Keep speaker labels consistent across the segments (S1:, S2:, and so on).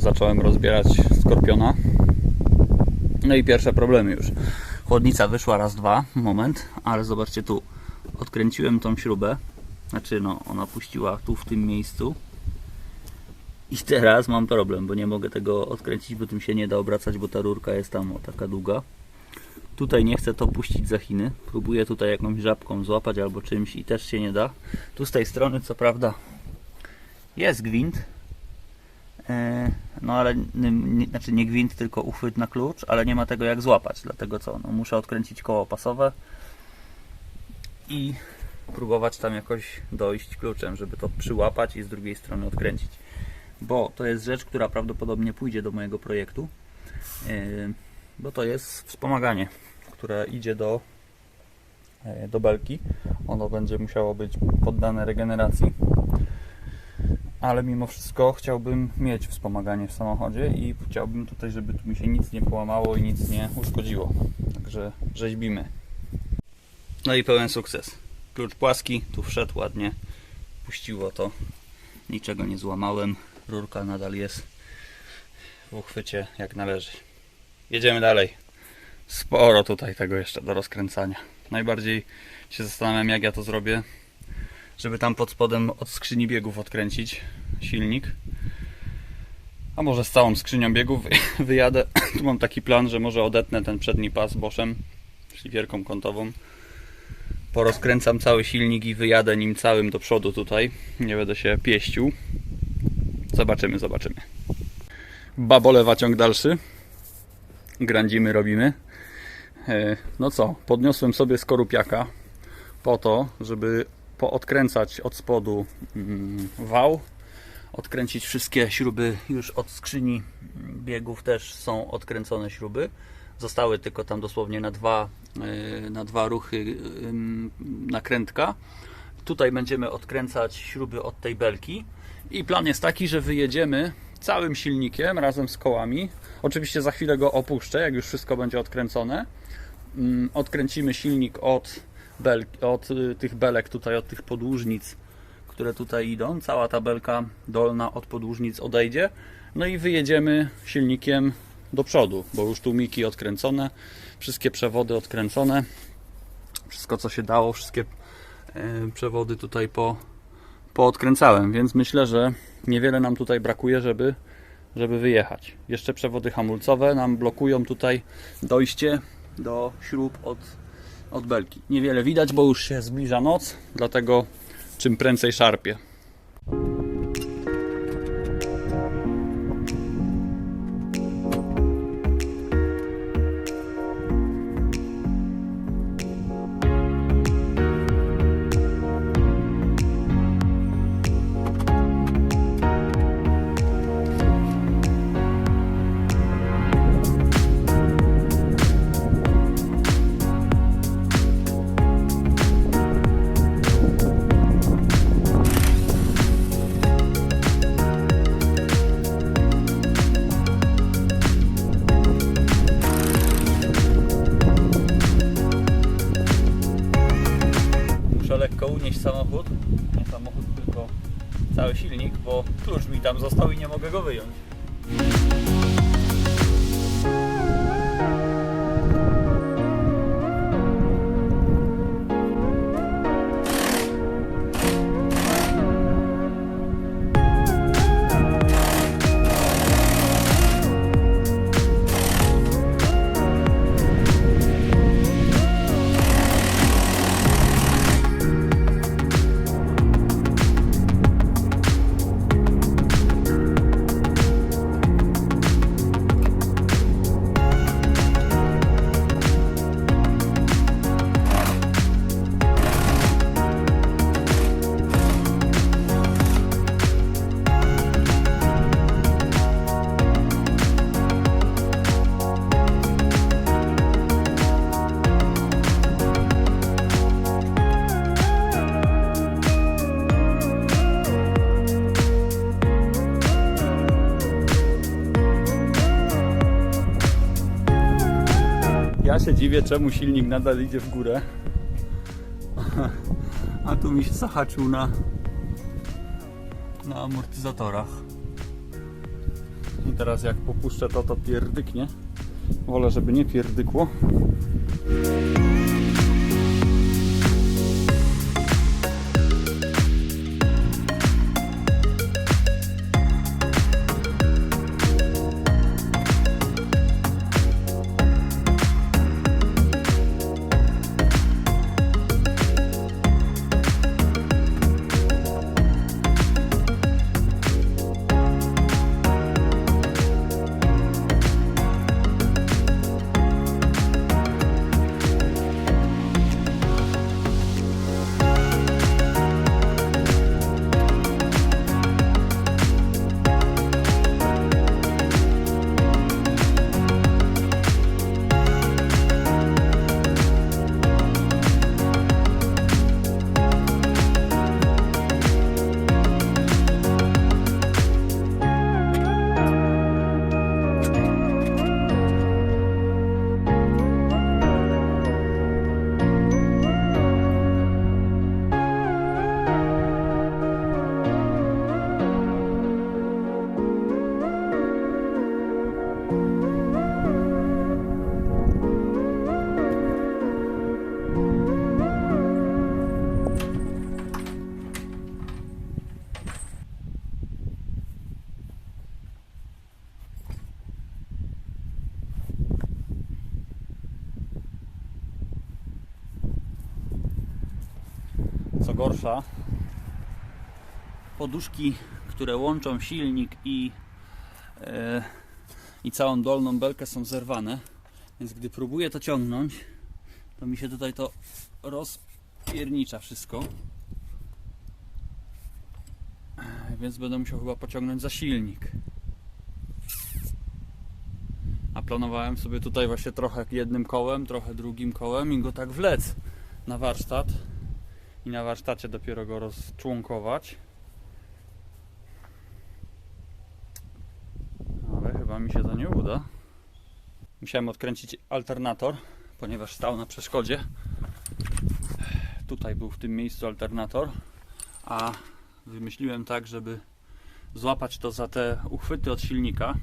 S1: zacząłem rozbierać skorpiona. No i pierwsze problemy już. Chłodnica wyszła raz, dwa, moment, ale zobaczcie tu. Odkręciłem tą śrubę. Znaczy, no, ona puściła tu w tym miejscu. I teraz mam problem, bo nie mogę tego odkręcić, bo tym się nie da obracać, bo ta rurka jest tam o, taka długa. Tutaj nie chcę to puścić za Chiny. Próbuję tutaj jakąś żabką złapać albo czymś i też się nie da. Tu z tej strony co prawda jest gwint. E, No ale nie, znaczy nie gwint, tylko uchwyt na klucz, ale nie ma tego jak złapać. Dlatego co? No muszę odkręcić koło pasowe i próbować tam jakoś dojść kluczem, żeby to przyłapać i z drugiej strony odkręcić. Bo to jest rzecz, która prawdopodobnie pójdzie do mojego projektu. E, Bo to jest wspomaganie, które idzie do, e, do belki. Ono będzie musiało być poddane regeneracji. Ale mimo wszystko chciałbym mieć wspomaganie w samochodzie i chciałbym tutaj, żeby tu mi się nic nie połamało i nic nie uszkodziło. Także rzeźbimy. No i pełen sukces. Klucz płaski, tu wszedł ładnie, puściło to, niczego nie złamałem, rurka nadal jest w uchwycie jak należy. Jedziemy dalej. Sporo tutaj tego jeszcze do rozkręcania. Najbardziej się zastanawiam jak ja to zrobię, żeby tam pod spodem od skrzyni biegów odkręcić silnik. A może z całą skrzynią biegów wyjadę. Tu mam taki plan, że może odetnę ten przedni pas Boschem, szlifierką kątową. Porozkręcam cały silnik i wyjadę nim całym do przodu tutaj. Nie będę się pieścił. Zobaczymy, zobaczymy. Babolewa ciąg dalszy. Grandzimy robimy. E, No co, podniosłem sobie skorupiaka po to, żeby poodkręcać od spodu mm, wał, odkręcić wszystkie śruby już od skrzyni biegów też są odkręcone śruby. Zostały tylko tam dosłownie na dwa, e, na dwa ruchy ym, nakrętka. Tutaj będziemy odkręcać śruby od tej belki i plan jest taki, że wyjedziemy całym silnikiem razem z kołami. Oczywiście za chwilę go opuszczę, jak już wszystko będzie odkręcone. Mm, Odkręcimy silnik od, bel, od y, tych belek, tutaj od tych podłużnic, które tutaj idą. Cała ta belka dolna od podłużnic odejdzie. No i wyjedziemy silnikiem do przodu, bo już tu miki odkręcone, wszystkie przewody odkręcone, wszystko co się dało, wszystkie e, przewody tutaj po, poodkręcałem, więc myślę, że niewiele nam tutaj brakuje, żeby, żeby wyjechać. Jeszcze przewody hamulcowe nam blokują tutaj dojście do śrub od, od belki. Niewiele widać, bo już się zbliża noc, dlatego czym prędzej szarpie. Klucz mi tam został i nie mogę go wyjąć. Ja się dziwię, czemu silnik nadal idzie w górę. A tu mi się zahaczył na, na amortyzatorach. I teraz jak popuszczę to, to pierdyknie. Wolę, żeby nie pierdykło. Gorsza, poduszki, które łączą silnik i, e, i całą dolną belkę są zerwane. Więc gdy próbuję to ciągnąć, to mi się tutaj to rozpiernicza wszystko. Więc będę musiał chyba pociągnąć za silnik. A planowałem sobie tutaj właśnie trochę jednym kołem, trochę drugim kołem i go tak wlec na warsztat i na warsztacie dopiero go rozczłonkować. Ale chyba mi się to nie uda. Musiałem odkręcić alternator, ponieważ stał na przeszkodzie. Tutaj był w tym miejscu alternator, a wymyśliłem tak, żeby złapać to za te uchwyty od silnika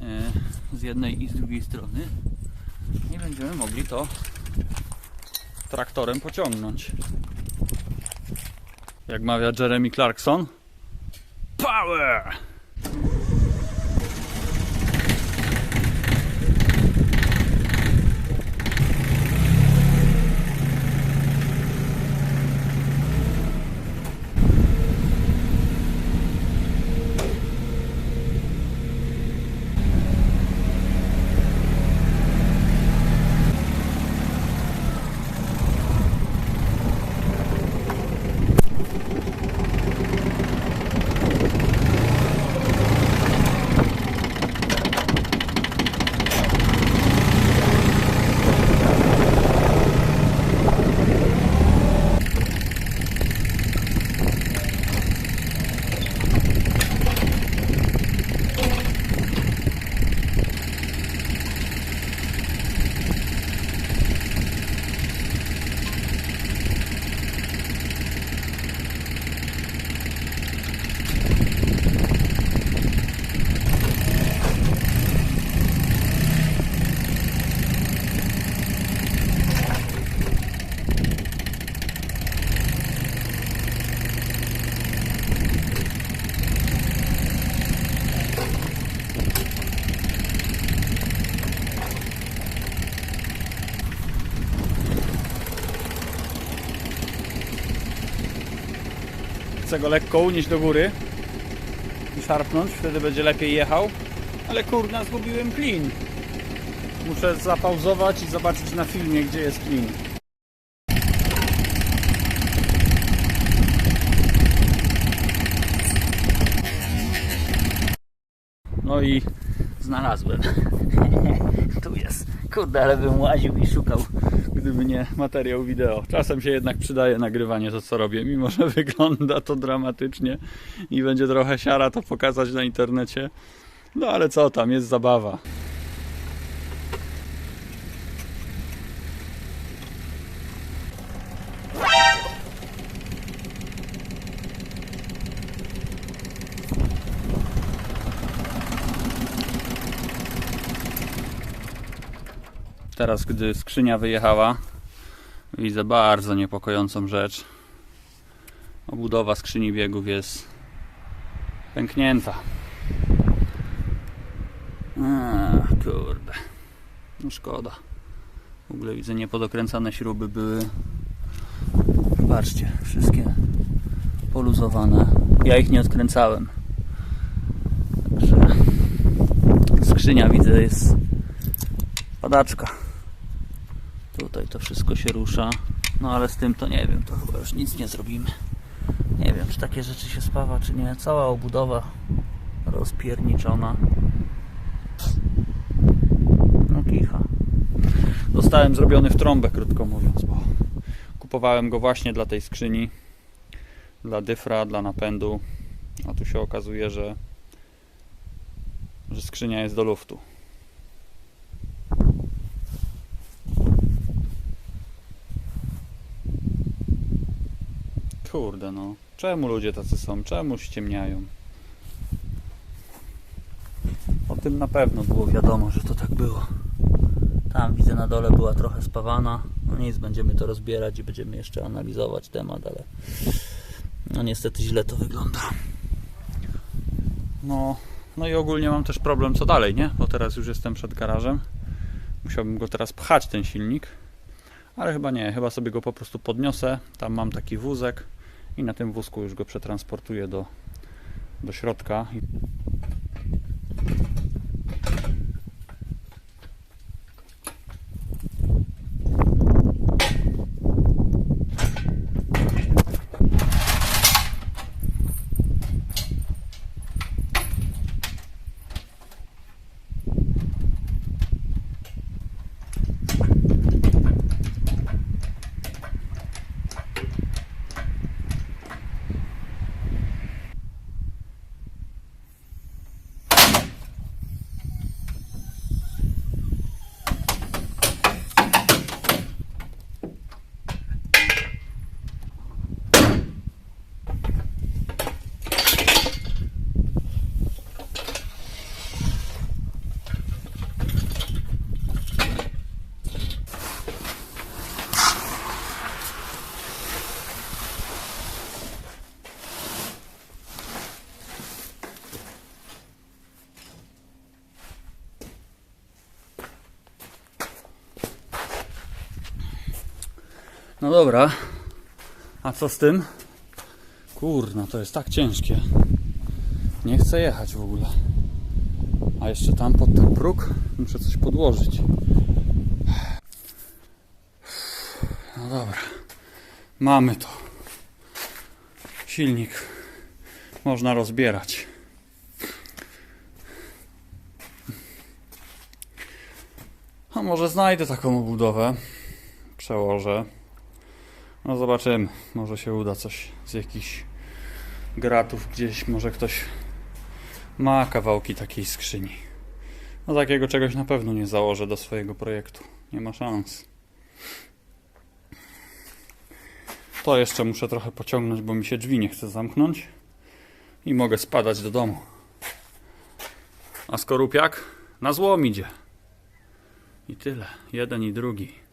S1: yy, z jednej i z drugiej strony i będziemy mogli to traktorem pociągnąć. Jak mawia Jeremy Clarkson. Power! Chcę go lekko unieść do góry i szarpnąć, wtedy będzie lepiej jechał. Ale kurna, zgubiłem klin. Muszę zapauzować i zobaczyć na filmie, gdzie jest klin. No i znalazłem. tu jest. Kurde, ale bym łaził i szukał, gdyby nie materiał wideo. Czasem się jednak przydaje nagrywanie to, co robię, mimo że wygląda to dramatycznie i będzie trochę siara to pokazać na internecie. No ale co tam, jest zabawa. Teraz, gdy skrzynia wyjechała, widzę bardzo niepokojącą rzecz. Obudowa skrzyni biegów jest pęknięta. A, kurde. No szkoda. W ogóle widzę niepodokręcane śruby były. Patrzcie, wszystkie poluzowane. Ja ich nie odkręcałem. Także skrzynia widzę jest padaczka. Tutaj to wszystko się rusza. No ale z tym to nie wiem, to chyba już nic nie zrobimy. Nie wiem, czy takie rzeczy się spawa, czy nie. Cała obudowa rozpierniczona. No kicha. Zostałem zrobiony w trąbę, krótko mówiąc, bo kupowałem go właśnie dla tej skrzyni. Dla dyfra, dla napędu. A tu się okazuje, że, że skrzynia jest do luftu. Kurde no. Czemu ludzie tacy są? Czemu ściemniają? O tym na pewno było wiadomo, że to tak było. Tam widzę na dole była trochę spawana. No nic, będziemy to rozbierać i będziemy jeszcze analizować temat, ale no niestety źle to wygląda. No, no i ogólnie mam też problem co dalej, nie? Bo teraz już jestem przed garażem. Musiałbym go teraz pchać ten silnik. Ale chyba nie, chyba sobie go po prostu podniosę. Tam mam taki wózek i na tym wózku już go przetransportuję do, do środka. No dobra. A co z tym? Kurna, to jest tak ciężkie. Nie chcę jechać w ogóle. A jeszcze tam pod ten próg muszę coś podłożyć. No dobra. Mamy to. Silnik można rozbierać. A może znajdę taką obudowę. Przełożę. No zobaczymy. Może się uda coś z jakichś gratów gdzieś. Może ktoś ma kawałki takiej skrzyni. No takiego czegoś na pewno nie założę do swojego projektu. Nie ma szans. To jeszcze muszę trochę pociągnąć, bo mi się drzwi nie chce zamknąć. I mogę spadać do domu. A skorupiak na złom idzie. I tyle. Jeden i drugi.